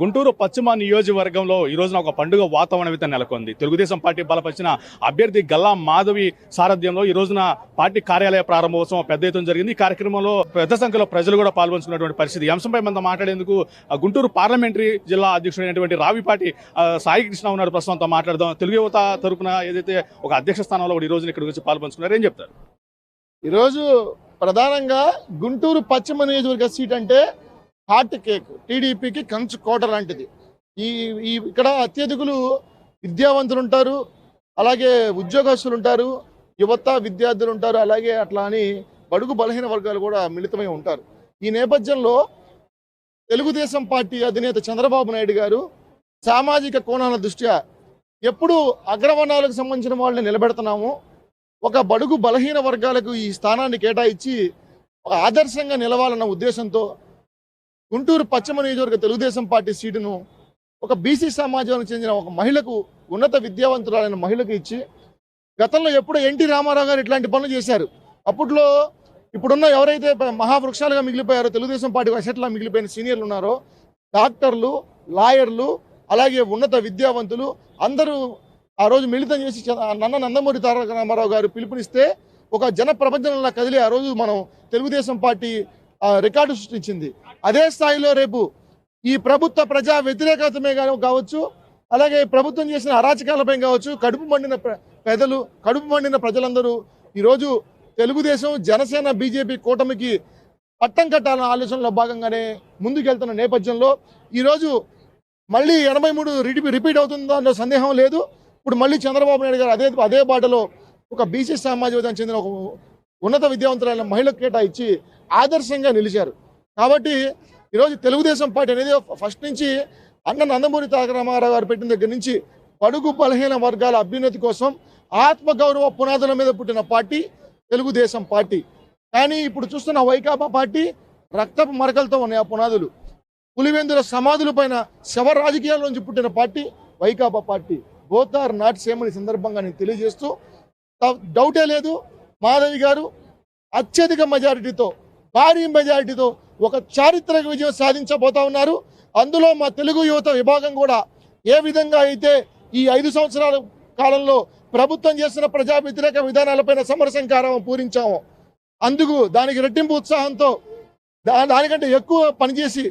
గుంటూరు పశ్చిమ నియోజకవర్గంలో ఈ రోజున ఒక పండుగ వాతావరణం అయితే నెలకొంది. తెలుగుదేశం పార్టీ బలపరిచిన అభ్యర్థి గల్లా మాధవి సారథ్యంలో ఈ రోజున పార్టీ కార్యాలయ ప్రారంభోత్సవం పెద్ద ఎత్తున జరిగింది. ఈ కార్యక్రమంలో పెద్ద సంఖ్యలో ప్రజలు కూడా పాల్గొంచుకున్నటువంటి పరిస్థితి. అంశంపై మనం మాట్లాడేందుకు గుంటూరు పార్లమెంటరీ జిల్లా అధ్యక్షుడైనటువంటి రావిపాటి సాయి కృష్ణ ఉన్నారు ప్రస్తుతంతో మాట్లాడదాం. తెలుగు యువత తరపున ఏదైతే ఒక అధ్యక్ష స్థానంలో కూడా ఈ రోజున ఇక్కడికి వచ్చి పాల్పంచుకున్నారు ఏం చెప్తారు? ఈరోజు ప్రధానంగా గుంటూరు పశ్చిమ నియోజకవర్గ సీట్ అంటే హార్ట్ కేక్ టీడీపీకి కంచు కోట లాంటిది. ఈ ఈ ఇక్కడ అత్యధికులు విద్యావంతులు ఉంటారు అలాగే ఉద్యోగస్తులు ఉంటారు యువత విద్యార్థులు ఉంటారు అలాగే అట్లా అని బడుగు బలహీన వర్గాలు కూడా మిళితమై ఉంటారు. ఈ నేపథ్యంలో తెలుగుదేశం పార్టీ అధినేత చంద్రబాబు నాయుడు గారు సామాజిక కోణాల దృష్ట్యా ఎప్పుడు అగ్రవర్ణాలకు సంబంధించిన వాళ్ళని నిలబెడుతున్నాము. ఒక బడుగు బలహీన వర్గాలకు ఈ స్థానాన్ని కేటాయించి ఒక ఆదర్శంగా నిలవాలన్న ఉద్దేశంతో గుంటూరు పశ్చిమ నియోజకవర్గ తెలుగుదేశం పార్టీ సీటును ఒక బీసీ సమాజానికి చెందిన ఒక మహిళకు ఉన్నత విద్యావంతురాలైన మహిళకు ఇచ్చి గతంలో ఎప్పుడో ఎన్టీ రామారావు గారు ఇట్లాంటి పనులు చేశారు. అప్పట్లో ఇప్పుడున్న ఎవరైతే మహావృక్షాలుగా మిగిలిపోయారో తెలుగుదేశం పార్టీ అసెట్లా మిగిలిపోయిన సీనియర్లు ఉన్నారో డాక్టర్లు లాయర్లు అలాగే ఉన్నత విద్యావంతులు అందరూ ఆ రోజు మిళితం చేసి నన్న నందమూరి తారక రామారావు గారు పిలుపునిస్తే ఒక జన ప్రపంచంలో కదిలి ఆ రోజు మనం తెలుగుదేశం పార్టీ రికార్డు సృష్టించింది. అదే స్థాయిలో రేపు ఈ ప్రభుత్వ ప్రజా వ్యతిరేకతమే కావచ్చు అలాగే ప్రభుత్వం చేసిన అరాచకాలపై కావచ్చు కడుపు మండిన పెదలు కడుపు మండిన ప్రజలందరూ ఈరోజు తెలుగుదేశం జనసేన బీజేపీ కూటమికి పట్టం కట్టాలన్న ఆలోచనలో భాగంగానే ముందుకెళ్తున్న నేపథ్యంలో ఈరోజు మళ్ళీ ఎనభై మూడు రిపీట్ అవుతుందో అన్న సందేహం లేదు. ఇప్పుడు మళ్ళీ చంద్రబాబు నాయుడు గారు అదే అదే బాటలో ఒక బీసీ సమాజవాదానికి చెందిన ఒక ఉన్నత విద్యావంతులైన మహిళకు కేటాయించి ఆదర్శంగా నిలిచారు. కాబట్టి ఈరోజు తెలుగుదేశం పార్టీ అనేది ఫస్ట్ నుంచి అన్న నందమూరి తారక రామారావు గారు పెట్టిన దగ్గర నుంచి పడుగు బలహీన వర్గాల అభ్యున్నతి కోసం ఆత్మగౌరవ పునాదుల మీద పుట్టిన పార్టీ తెలుగుదేశం పార్టీ. కానీ ఇప్పుడు చూస్తున్న వైకాపా పార్టీ రక్తపు మరకలతో ఉన్నాయి ఆ పునాదులు. పులివెందుల సమాధుల పైన శవ రాజకీయాల నుంచి పుట్టిన party Vaikapa party. Both are not same సందర్భంగా నేను తెలియజేస్తూ డౌటే లేదు. మాధవి గారు అత్యధిక మెజారిటీతో భారీ మెజారిటీతో ఒక చారిత్రక విజయం సాధించబోతా ఉన్నారు. అందులో మా తెలుగు యువత విభాగం కూడా ఏ విధంగా అయితే ఈ ఐదు సంవత్సరాల కాలంలో ప్రభుత్వం చేస్తున్న ప్రజా వ్యతిరేక విధానాలపైన సమరసంకారం పూరించాము అందుకు దానికి రెట్టింపు ఉత్సాహంతో దా దానికంటే ఎక్కువ పనిచేసి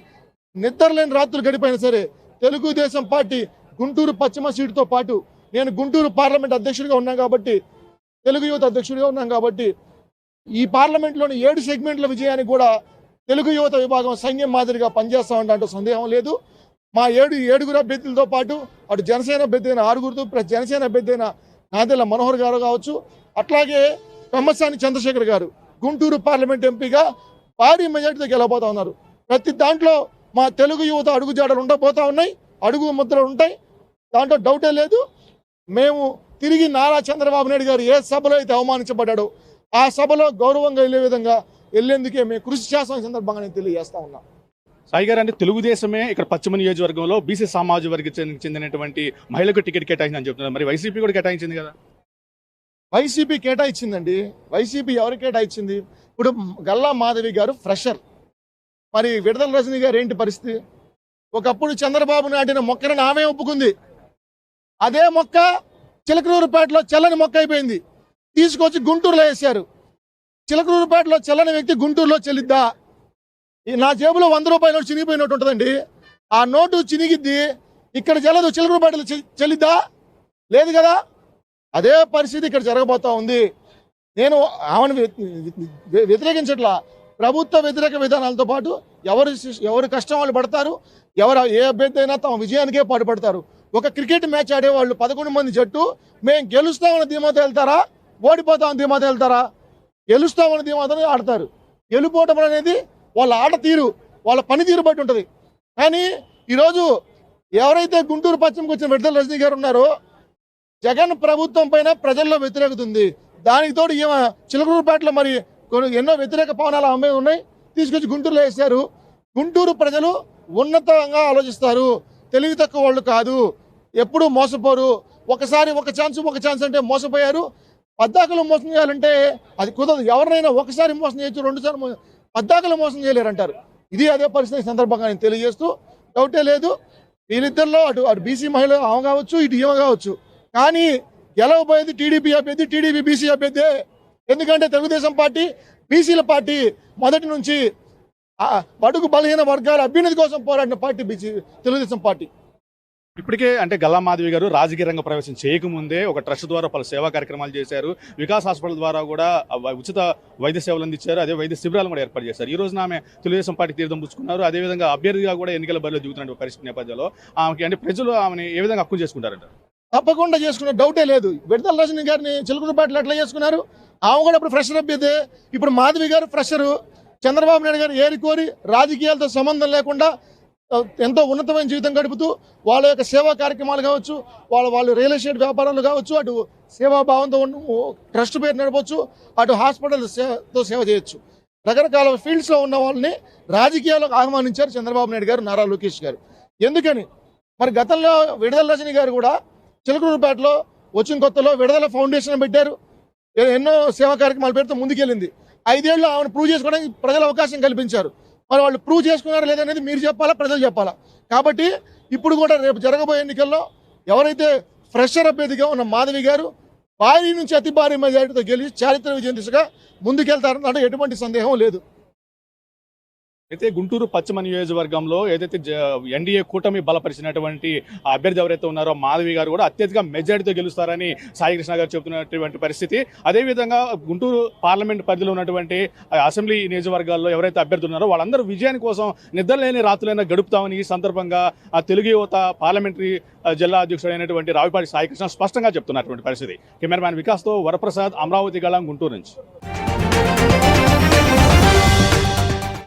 నిద్రలేని రాత్రులు గడిపోయినా సరే తెలుగుదేశం పార్టీ గుంటూరు పశ్చిమ సీటుతో పాటు నేను గుంటూరు పార్లమెంట్ అధ్యక్షుడిగా ఉన్నాను కాబట్టి తెలుగు యువత అధ్యక్షుడిగా ఉన్నాం కాబట్టి ఈ పార్లమెంట్లోని ఏడు సెగ్మెంట్ల విజయానికి కూడా తెలుగు యువత విభాగం సైన్యం మాదిరిగా పనిచేస్తామంటే అంటూ సందేహం లేదు. మా ఏడు ఏడుగురు అభ్యర్థులతో పాటు అటు జనసేన అభ్యర్థి అయిన ఆరుగురుతో ప్లస్ జనసేన అభ్యర్థి అయిన నాదెల్ల మనోహర్ గారు కావచ్చు అట్లాగే పెమ్మసాని చంద్రశేఖర్ గారు గుంటూరు పార్లమెంట్ ఎంపీగా భారీ మెజార్టీతో గెలవబోతా ఉన్నారు. ప్రతి దాంట్లో మా తెలుగు యువత అడుగు జాడలు ఉండబోతా ఉన్నాయి అడుగు ముద్రలు ఉంటాయి. దాంట్లో డౌటే లేదు. మేము తిరిగి నారా చంద్రబాబు నాయుడు గారు ఏ సభలో అయితే అవమానించబడ్డాడో ఆ సభలో గౌరవంగా వెళ్ళే విధంగా వెళ్ళేందుకే మేము కృషి చేస్తాం సందర్భంగా నేను తెలియజేస్తా ఉన్నా. సాయి గారు అంటే తెలుగుదేశమే ఇక్కడ పశ్చిమ నియోజకవర్గంలో బీసీ సామాజిక వర్గం చెందినటువంటి మహిళకు టికెట్ కేటాయించిందని చెప్తున్నారు. మరి వైసీపీ కూడా కేటాయించింది కదా? వైసీపీ కేటాయించిందండి. వైసీపీ ఎవరు కేటాయించింది? ఇప్పుడు గల్లా మాధవి గారు ఫ్రెషర్. మరి విడదల రజనీ గారు ఏంటి పరిస్థితి? ఒకప్పుడు చంద్రబాబు నాటిన మొక్కను ఆమె ఒప్పుకుంది. అదే మొక్క చిలకలూరుపేటలో చల్లని మొక్క అయిపోయింది. తీసుకొచ్చి గుంటూరులో వేశారు. చిలకలూరుపేటలో చల్లని వ్యక్తి గుంటూరులో చెల్లిద్దా? ఈ నా జేబులో వంద రూపాయల నోటు చినిగిపోయినట్టు ఉంటుందండి. ఆ నోటు చినిగిద్ది ఇక్కడ చెల్లదు చిలకలూరుపేటలో చెల్లిద్దా? లేదు కదా? అదే పరిస్థితి ఇక్కడ జరగబోతా ఉంది. నేను ఆమెను వ్యతిరేకించట్లా. ప్రభుత్వ వ్యతిరేక విధానాలతో పాటు ఎవరు ఎవరు కష్టం వాళ్ళు పడతారు ఎవరు ఏ అభ్యర్థి అయినా తమ విజయానికే పాటుపడతారు. ఒక క్రికెట్ మ్యాచ్ ఆడేవాళ్ళు పదకొండు మంది జట్టు మేము గెలుస్తామని ధీమాతో వెళ్తారా? ఓడిపోతామని ధీమాతో వెళ్తారా? గెలుస్తామని ధీమాతో ఆడతారు. గెలుపోవటం అనేది వాళ్ళ ఆట తీరు వాళ్ళ పనితీరు బట్టి ఉంటుంది. కానీ ఈరోజు ఎవరైతే గుంటూరు పశ్చిమకు వచ్చిన విడుదల రజనీ గారు ఉన్నారో జగన్ ప్రభుత్వం పైన ప్రజల్లో వ్యతిరేకత ఉంది. దానికి తోడు ఈమె చిలకూరుపేటలో మరి కొన్ని ఎన్నో వ్యతిరేక పవనాలు అమ్మే ఉన్నాయి. తీసుకొచ్చి గుంటూరులో వేశారు. గుంటూరు ప్రజలు ఉన్నతంగా ఆలోచిస్తారు. తెలివి తక్కువ వాళ్ళు కాదు. ఎప్పుడూ మోసపోరు. ఒకసారి ఒక ఛాన్స్ ఒక ఛాన్స్ అంటే మోసపోయారు. పద్దాకలు మోసం చేయాలంటే అది కుదరదు. ఎవరినైనా ఒకసారి మోసం చేయొచ్చు రెండుసార్లు మోసం పద్దాకలు మోసం చేయలేరంటారు. ఇది అదే పరిస్థితి సందర్భంగా నేను తెలియజేస్తూ డౌటే లేదు. వీళ్ళిద్దరిలో అటు అటు బీసీ మహిళ ఆమె కావచ్చు ఇటు ఈమె కావచ్చు. కానీ గెలవబోయేది టీడీపీ అభ్యర్థి టీడీపీ బీసీ అభ్యర్థి. ఎందుకంటే తెలుగుదేశం పార్టీ బీసీల పార్టీ మొదటి నుంచి బడుగు బలహీన వర్గాల అభ్యున్నతి కోసం పోరాడిన పార్టీ బీసీ తెలుగుదేశం పార్టీ. ఇప్పటికే అంటే గల్లా మాధవి గారు రాజకీయ రంగ ప్రవేశం చేయకముందే ఒక ట్రస్ట్ ద్వారా పలు సేవా కార్యక్రమాలు చేశారు. వికాస్ హాస్పిటల్ ద్వారా కూడా ఉచిత వైద్య సేవలు అందించారు. అదే వైద్య శిబిరాలు కూడా ఏర్పాటు చేశారు. ఈ రోజున ఆమె తెలుగుదేశం పార్టీ తీర్థం పుచ్చుకున్నారు. అదేవిధంగా అభ్యర్థిగా కూడా ఎన్నికల బరిలో దిగుతున్న పరిస్థితి నేపథ్యంలో ఆమెకి అంటే ప్రజలు ఆమెను ఏ విధంగా హక్కు చేసుకుంటారంట? తప్పకుండా చేసుకున్న డౌటే లేదు. విడతల రజని గారిని చిలుకూరుపేటలో ఎట్లా చేసుకున్నారు. ఆమె కూడా ఇప్పుడు ఫ్రెషర్ అభ్యర్థి. ఇప్పుడు మాధవి గారు ఫ్రెషరు. చంద్రబాబు నాయుడు గారు ఏరి కోరి రాజకీయాలతో సంబంధం లేకుండా ఎంతో ఉన్నతమైన జీవితం గడుపుతూ వాళ్ళ యొక్క సేవా కార్యక్రమాలు కావచ్చు వాళ్ళ వాళ్ళు రియల్ ఎస్టేట్ వ్యాపారాలు కావచ్చు అటు సేవాభావంతో ట్రస్ట్ పేరు నడపవచ్చు అటు హాస్పిటల్ సేవతో సేవ చేయొచ్చు. రకరకాల ఫీల్డ్స్లో ఉన్న వాళ్ళని రాజకీయాలకు ఆహ్వానించారు చంద్రబాబు నాయుడు గారు నారా లోకేష్ గారు. ఎందుకని? మరి గతంలో విడుదల రజని గారు కూడా చిలకూరుపేటలో వచ్చిన కొత్తలో విడుదల ఫౌండేషన్ పెట్టారు. ఎన్నో సేవా కార్యక్రమాల పేరుతో ముందుకెళ్ళింది. ఐదేళ్ళు ఆమెను ప్రూవ్ చేసుకోవడానికి ప్రజలు అవకాశం కల్పించారు. మరి వాళ్ళు ప్రూవ్ చేసుకున్నారా లేదనేది మీరు చెప్పాలా ప్రజలు చెప్పాలా? కాబట్టి ఇప్పుడు కూడా రేపు జరగబోయే ఎన్నికల్లో ఎవరైతే ఫ్రెషర్ అభ్యర్థిగా ఉన్న మాధవి గారు భారీ నుంచి అతి భారీ మెజారిటీతో గెలిచి చారిత్రక విజయం దిశగా ముందుకెళ్తారన్న ఎటువంటి సందేహం లేదు. అయితే గుంటూరు పశ్చిమ నియోజకవర్గంలో ఏదైతే ఎన్డీఏ కూటమి బలపరిచినటువంటి అభ్యర్థి ఎవరైతే ఉన్నారో మాధవి గారు కూడా అత్యధిక మెజారిటీతో గెలుస్తారని సాయికృష్ణ గారు చెబుతున్నటువంటి పరిస్థితి. అదేవిధంగా గుంటూరు పార్లమెంట్ పరిధిలో ఉన్నటువంటి అసెంబ్లీ నియోజకవర్గాల్లో ఎవరైతే అభ్యర్థులు ఉన్నారో వాళ్ళందరూ విజయాని కోసం నిద్రలేని రాత్రులైనా గడుపుతామని ఈ సందర్భంగా ఆ తెలుగు యువత పార్లమెంటరీ జిల్లా అధ్యక్షుడైనటువంటి రావిపాటి సాయికృష్ణ స్పష్టంగా చెప్తున్నటువంటి పరిస్థితి. కెమెరామ్యాన్ వికాస్తో వరప్రసాద్ అమరావతి గళం గుంటూరు నుంచి.